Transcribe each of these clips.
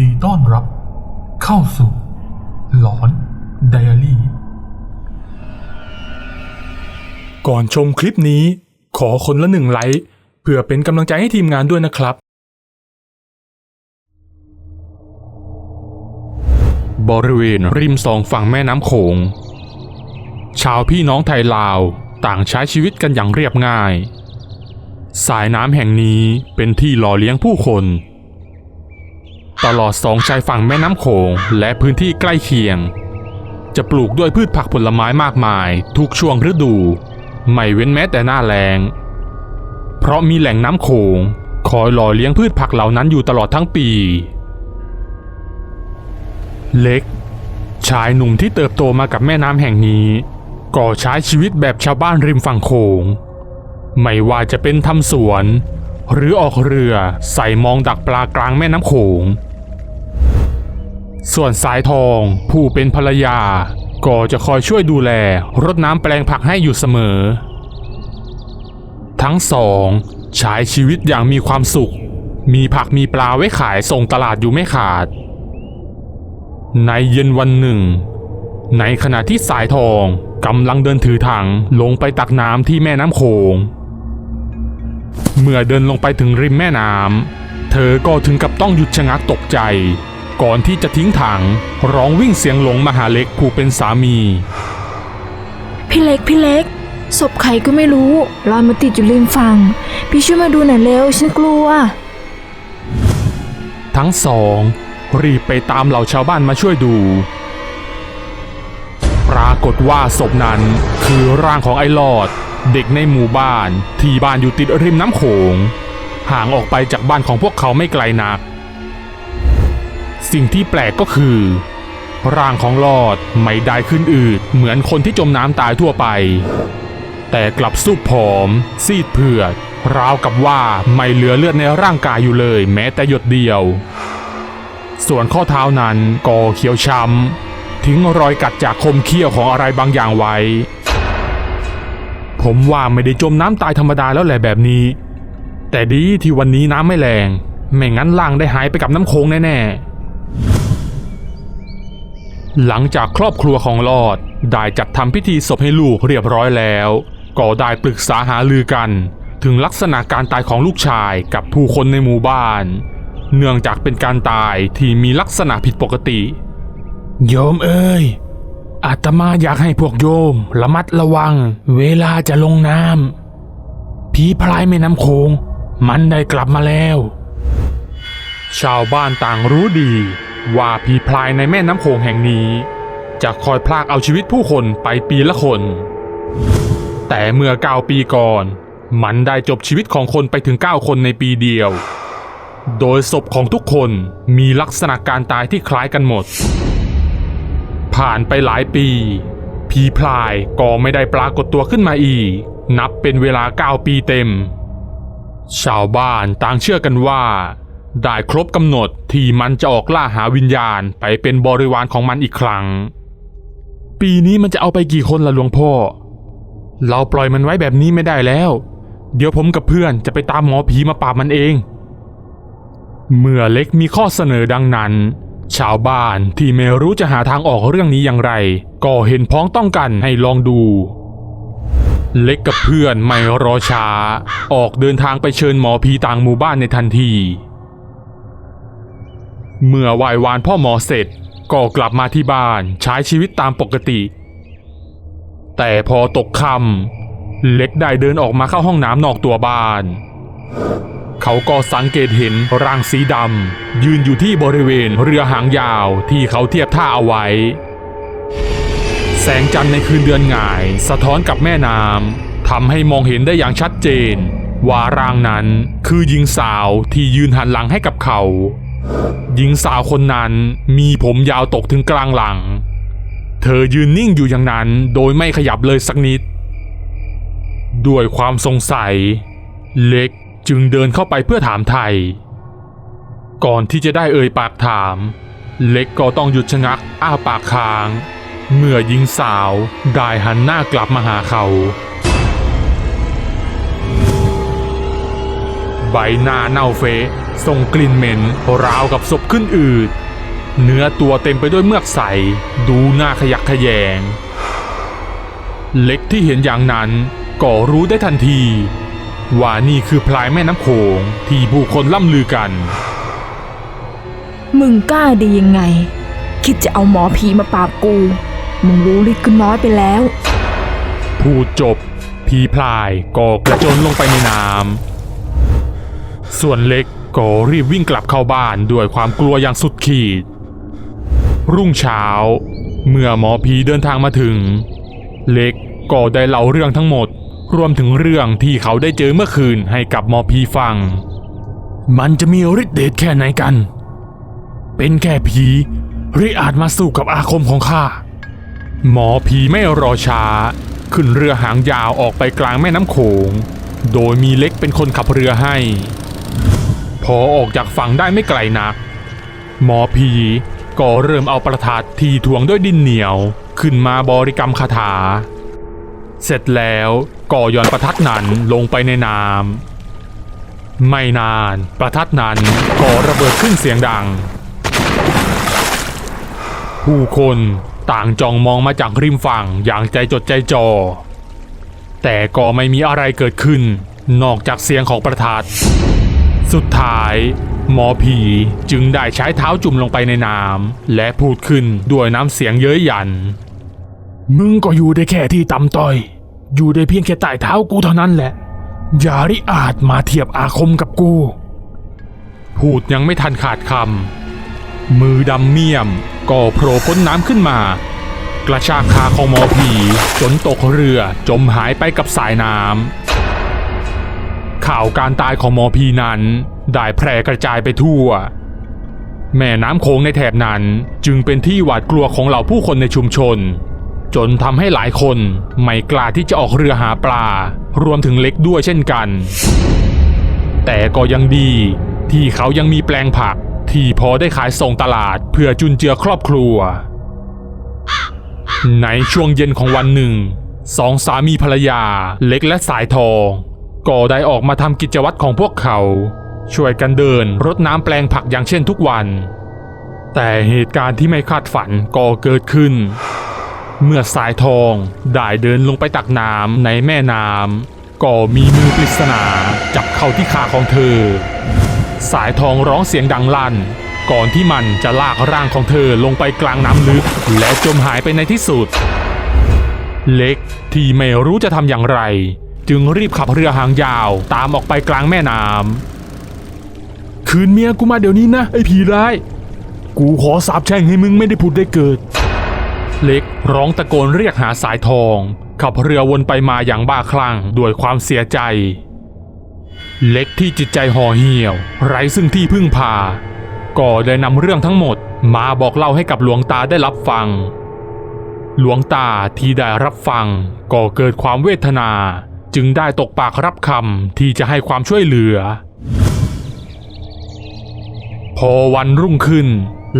ดีต้อนรับ เข้าสู่หลอนไดอารี่ ก่อนชมคลิปนี้ ขอคนละหนึ่งไลค์เพื่อเป็นกำลังใจให้ทีมงานด้วยนะครับ บริเวณริมสองฝั่งแม่น้ำโขง ชาวพี่น้องไทยลาวต่างใช้ชีวิตกันอย่างเรียบง่าย สายน้ำแห่งนี้เป็นที่หล่อเลี้ยงผู้คน ตลอดสองชายฝั่งแม่น้ำโขงและพื้นที่ใกล้เคียง จะปลูกด้วยพืชผักผลไม้มากมาย ทุกช่วงฤดู ไม่เว้นแม้แต่หน้าแล้ง เพราะมีแหล่งน้ำโขงคอยหล่อเลี้ยงพืชผักเหล่านั้นอยู่ตลอดทั้งปี เล็ก ชายหนุ่มที่เติบโตมากับแม่น้ำแห่งนี้ ก็ใช้ชีวิตแบบชาวบ้านริมฝั่งโขง ไม่ว่าจะเป็นทำสวน หรือออกเรือใส่มองดักปลากลางแม่น้ำโขง ส่วนสายทองผู้เป็นภรรยา ก็จะคอยช่วยดูแลรดน้ำแปลงผักให้อยู่เสมอ ทั้งสองใช้ชีวิตอย่างมีความสุข มีผักมีปลาไว้ขายส่งตลาดอยู่ไม่ขาด ในเย็นวันหนึ่ง ในขณะที่สายทองกำลังเดินถือถังลงไปตักน้ำที่แม่น้ำโขง เมื่อเดินลงไปถึงริมแม่น้ำเธอก็ถึงกับต้องหยุดชะงักตกใจ ก่อนที่จะทิ้งถัง ร้องวิ่งเสียงหลงมาหาเล็กผู้เป็นสามี พี่เล็กพี่เล็กศพใครก็ไม่รู้ลอยมาติดอยู่ริมฝั่งพี่ช่วยมาดูหน่อยเร็วฉันกลัว ทั้งสอง รีบไปตามเหล่าชาวบ้านมาช่วยดู ปรากฏว่าศพนั้นคือร่างของไอ้หลอด เด็กในหมู่บ้าน ที่บ้านอยู่ติดริมน้ำโขงห่างออกไปจากบ้านของพวกเขาไม่ไกลนัก สิ่งที่แปลกก็คือ ร่างของลอดไม่ได้ขึ้นอืดเหมือนคนที่จมน้ำตายทั่วไป แต่กลับสุบผอม ซีดเผือด ราวกับว่าไม่เหลือเลือดในร่างกายอยู่เลย แม้แต่หยดเดียว ส่วนข้อเท้านั้นก็เขียวช้ำทิ้งรอยกัดจากคมเขี้ยวของอะไรบางอย่างไว้ ผมว่าไม่ได้จมน้ำตายธรรมดาแล้วแหละแบบนี้ แต่ดีที่วันนี้น้ำไม่แรงไม่งั้นล่างได้หายไปกับน้ำโค้งแน่ๆ หลังจากครอบครัวของลอดได้จัดทำพิธีศพให้ลูกเรียบร้อยแล้ว ก็ได้ปรึกษาหาลือกัน ถึงลักษณะการตายของลูกชายกับผู้คนในหมู่บ้าน เนื่องจากเป็นการตายที่มีลักษณะผิดปกติ โยมเอ้ยอาตมาอยากให้พวกโยมระมัดระวัง เวลาจะลงน้ำผีพลายแม่น้ำโขงมันได้กลับมาแล้ว ชาวบ้านต่างรู้ดี ว่าผีพลายในแม่น้ำโขงแห่งนี้ จะคอยพลากเอาชีวิตผู้คนไปปีละคน แต่เมื่อเก้าปีก่อน มันได้จบชีวิตของคนไปถึง 9 คนในปีเดียว โดยศพของทุกคนมีลักษณะการตายที่คล้ายกันหมด ผ่านไปหลายปี ผีพลายก็ไม่ได้ปรากฏตัวขึ้นมาอีก นับเป็นเวลา 9 ปีเต็ม ชาวบ้านต่างเชื่อกันว่า ได้ครบกำหนดที่มันจะออกล่าหาวิญญาณไปเป็นบริวารของมันอีกครั้ง ปีนี้มันจะเอาไปกี่คนล่ะหลวงพ่อ เราปล่อยมันไว้แบบนี้ไม่ได้แล้ว เดี๋ยวผมกับเพื่อนจะไปตามหมอผีมาปราบมันเอง เมื่อเล็กมีข้อเสนอดังนั้น ชาวบ้านที่ไม่รู้จะหาทางออกเรื่องนี้อย่างไร ก็เห็นพ้องต้องกันให้ลองดูเล็กกับเพื่อนไม่รอช้า ออกเดินทางไปเชิญหมอผีต่างหมู่บ้านในทันที เมื่อไหว้วานพ่อหมอเสร็จก็กลับมาที่บ้านใช้ชีวิตตามปกติ แต่พอตกค่ำเล็กได้เดินออกมาเข้าห้องน้ำนอกตัวบ้าน เขาก็สังเกตเห็นร่างสีดำยืนอยู่ที่บริเวณเรือหางยาวที่เขาเทียบท่าเอาไว้ แสงจันทร์ในคืนเดือนหง่าย สะท้อนกับแม่น้ำทำให้มองเห็นได้อย่างชัดเจน ว่าร่างนั้นคือหญิงสาวที่ยืนหันหลังให้กับเขา หญิงสาวคนนั้นมีผมยาวตกถึงกลางหลัง เธอยืนนิ่งอยู่อย่างนั้นโดยไม่ขยับเลยสักนิด ด้วยความสงสัย เล็กจึงเดินเข้าไปเพื่อถามไทย ก่อนที่จะได้เอ่ยปากถาม เล็กก็ต้องหยุดชะงักอ้าปากค้าง เมื่อหญิงสาวได้หันหน้ากลับมาหาเขา ใบหน้าเน่าเฟะส่งกลิ่นเหม็นราวกับศพขึ้นอืด เนื้อตัวเต็มไปด้วยเมือกใส ดูหน้าขยักขยง เล็กที่เห็นอย่างนั้นก็รู้ได้ทันที ว่านี่คือพลายแม่น้ำโขงที่ผู้คนล่ำลือกัน มึงกล้าดียังไง คิดจะเอาหมอผีมาปราบกู มึงรู้ลิกก็น้อยไปแล้ว พูดจบผีพลายก็กระโจนลงไปในน้ำ ส่วนเล็กก็รีบวิ่งกลับเข้าบ้านด้วยความกลัวอย่างสุดขีด รุ่งเช้า เมื่อหมอผีเดินทางมาถึง เล็กก็ได้เล่าเรื่องทั้งหมด รวมถึงเรื่องที่เขาได้เจอเมื่อคืนให้กับหมอผีฟัง มันจะมีฤทธิ์เดชแค่ไหนกัน เป็นแค่ผีหรืออาจมาสู้กับอาคมของข้าหมอผีไม่รอช้า ขึ้นเรือหางยาวออกไปกลางแม่น้ำโขง โดยมีเล็กเป็นคนขับเรือให้ อออกจากฝั่งได้ไม่ไกลนัก หมอผีก็เริ่มเอาประทัดทีถ่วงด้วยดินเหนียว ขึ้นมาบริกรรมคาถา เสร็จแล้วก็ย้อนประทัดนั้นลงไปในน้ำไม่นาน ประทัดนั้นก็ระเบิดขึ้นเสียงดัง ผู้คนต่างจ้องมองมาจากริมฝั่งอย่างใจจดใจจ่อแต่ก็ไม่มีอะไรเกิดขึ้น นอกจากเสียงของประทัด สุดท้าย หมอผีจึงได้ใช้เท้าจุ่มลงไปในน้ำและพูดขึ้นด้วยน้ำเสียงเย้ยหยัน มึงก็อยู่ได้แค่ที่ต่ำต้อย อยู่ได้เพียงแค่ใต้เท้ากูเท่านั้นแหละ อย่าริอาจมาเทียบอาคมกับกู พูดยังไม่ทันขาดคำมือดำเมี่ยมก็โผล่พ้นน้ำขึ้นมา กระชากขาของหมอผีจนตกเรือจมหายไปกับสายน้ำ ข่าวการตายของหมอผีนั้นได้แพร่กระจายไปทั่ว แม่น้ำโขงในแถบนั้นจึงเป็นที่หวาดกลัวของเหล่าผู้คนในชุมชน จนทำให้หลายคนไม่กล้าที่จะออกเรือหาปลา รวมถึงเล็กด้วยเช่นกัน แต่ก็ยังดีที่เขายังมีแปลงผักที่พอได้ขายส่งตลาดเพื่อจุนเจือครอบครัว ในช่วงเย็นของวันหนึ่งสองสามีภรรยาเล็กและสายทอง ก็ได้ออกมาทำกิจวัตรของพวกเขา ช่วยกันเดินรดน้ำแปลงผักอย่างเช่นทุกวัน แต่เหตุการณ์ที่ไม่คาดฝันก็เกิดขึ้น เมื่อสายทองได้เดินลงไปตักน้ำในแม่น้ำก็มีมือปริศนาจับเข้าที่ขาของเธอ สายทองร้องเสียงดังลั่น ก่อนที่มันจะลากร่างของเธอลงไปกลางน้ำลึก และจมหายไปในที่สุด เล็กที่ไม่รู้จะทำอย่างไร จึงรีบขับเรือหางยาว ตามออกไปกลางแม่น้ำคืนเมียกูมาเดี๋ยวนี้นะ ไอ้ผีร้าย กูขอสาบแช่งให้มึงไม่ได้ผุดได้เกิด เล็กร้องตะโกนเรียกหาสายทอง ขับเรือวนไปมาอย่างบ้าคลั่งด้วยความเสียใจ เล็กที่จิตใจห่อเหี่ยว ไร้ซึ่งที่พึ่งพาก็ได้นำเรื่องทั้งหมดมาบอกเล่าให้กับหลวงตาได้รับฟัง หลวงตาที่ได้รับฟังก็เกิดความเวทนา จึงได้ตกปากรับคำที่จะให้ความช่วยเหลือ พอวันรุ่งขึ้น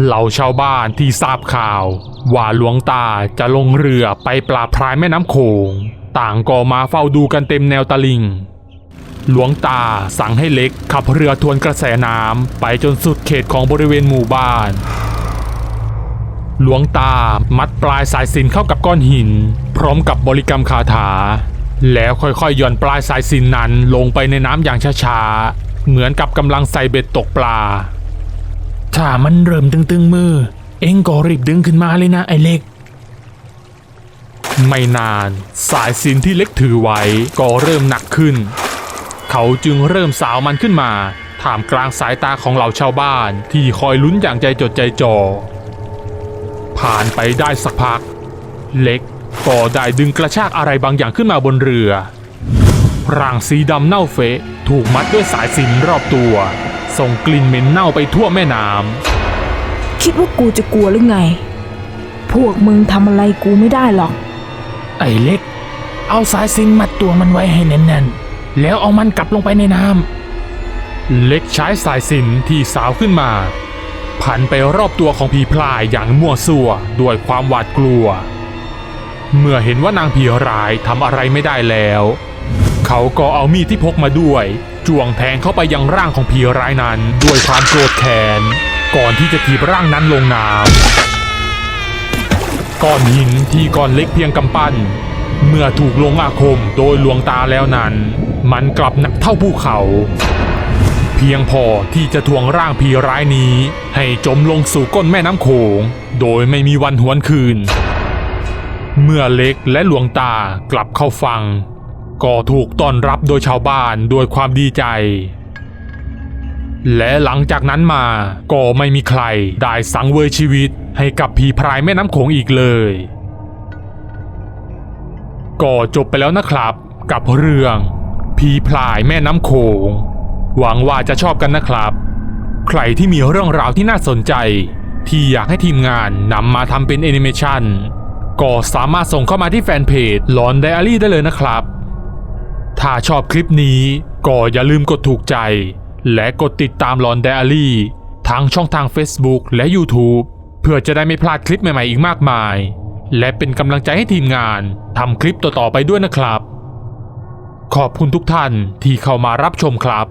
เหล่าชาวบ้านที่ทราบข่าว ว่าหลวงตาจะลงเรือไปปราบพรายแม่น้ำโขง ต่างก็มาเฝ้าดูกันเต็มแนวตลิ่งหลวงตาสั่งให้เล็กขับเรือทวนกระแสน้ำไปจนสุดเขตของบริเวณหมู่บ้าน หลวงตามัดปลายสายสินเข้ากับก้อนหิน พร้อมกับบริกรรมคาถา แล้วค่อยๆหย่อนปลายสายสินนั้นลงไปในน้ำอย่างช้าๆ เหมือนกับกำลังใส่เบ็ดตกปลา ถ้ามันเริ่มตึงๆมือ เอ็งก็รีบดึงขึ้นมาเลยนะไอ้เล็ก ไม่นาน สายสินที่เล็กถือไว้ก็เริ่มหนักขึ้น เขาจึงเริ่มสาวมันขึ้นมาท่ามกลางสายตาของเหล่าชาวบ้านที่คอยลุ้นอย่างใจจดใจจ่อผ่านไปได้สักพัก เล็ก ก็ได้ดึงกระชากอะไรบางอย่างขึ้นมาบนเรือร่างสีดำเน่าเฟะถูกมัดด้วยสายสิญจนรอบตัว ส่งกลิ่นเหม็นเน่าไปทั่วแม่น้ำคิดว่ากูจะกลัวหรือไง พวกมึงทำอะไรกูไม่ได้หรอก ไอ้เล็ก เอาสายสิญจนมัดตัวมันไว้ให้แน่นๆ แล้วเอามันกลับลงไปในน้ำเล็กใช้สายสิญจนที่สาวขึ้นมาผันไปรอบตัวของผีพลายอย่างมั่วซั่วด้วยความหวาดกลัว เมื่อเห็นว่านางผีร้ายทำอะไรไม่ได้แล้ว เขาก็เอามีดที่พกมาด้วย จ้วงแทงเข้าไปยังร่างของผีร้ายนั้น ด้วยความโกรธแค้นก่อนที่จะถีบร่างนั้นลงน้ำก้อนหินที่ก้อนเล็กเพียงกำปั้น เมื่อถูกลงอาคมโดยหลวงตาแล้วนั้น มันกลับหนักเท่าภูเขา เพียงพอที่จะทวงร่างผีร้ายนี้ ให้จมลงสู่ก้นแม่น้ำโขง โดยไม่มีวันหวนคืน เมื่อเล็กและหลวงตากลับเข้าฟัง ก็ถูกต้อนรับโดยชาวบ้านด้วยความดีใจ และหลังจากนั้นมาก็ไม่มีใครได้สังเวยชีวิตให้กับผีพรายแม่น้ำโขงอีกเลย ก็จบไปแล้วนะครับกับเรื่องผีพลายแม่น้ำโขง หวังว่าจะชอบกันนะครับ ใครที่มีเรื่องราวที่น่าสนใจ ที่อยากให้ทีมงานนำมาทำเป็นแอนิเมชัน ก็สามารถส่งเข้ามาที่แฟนเพจหลอนไดอารี่ได้เลยนะครับ ถ้าชอบคลิปนี้ก็อย่าลืมกดถูกใจ และกดติดตามหลอนไดอารี่ทั้งช่องทาง Facebook และ YouTube เพื่อจะได้ไม่พลาดคลิปใหม่ ๆ อีกมากมาย และเป็นกำลังใจให้ทีมงานทำคลิปต่อๆไปด้วยนะครับ ขอบคุณทุกท่านที่เข้ามารับชมครับ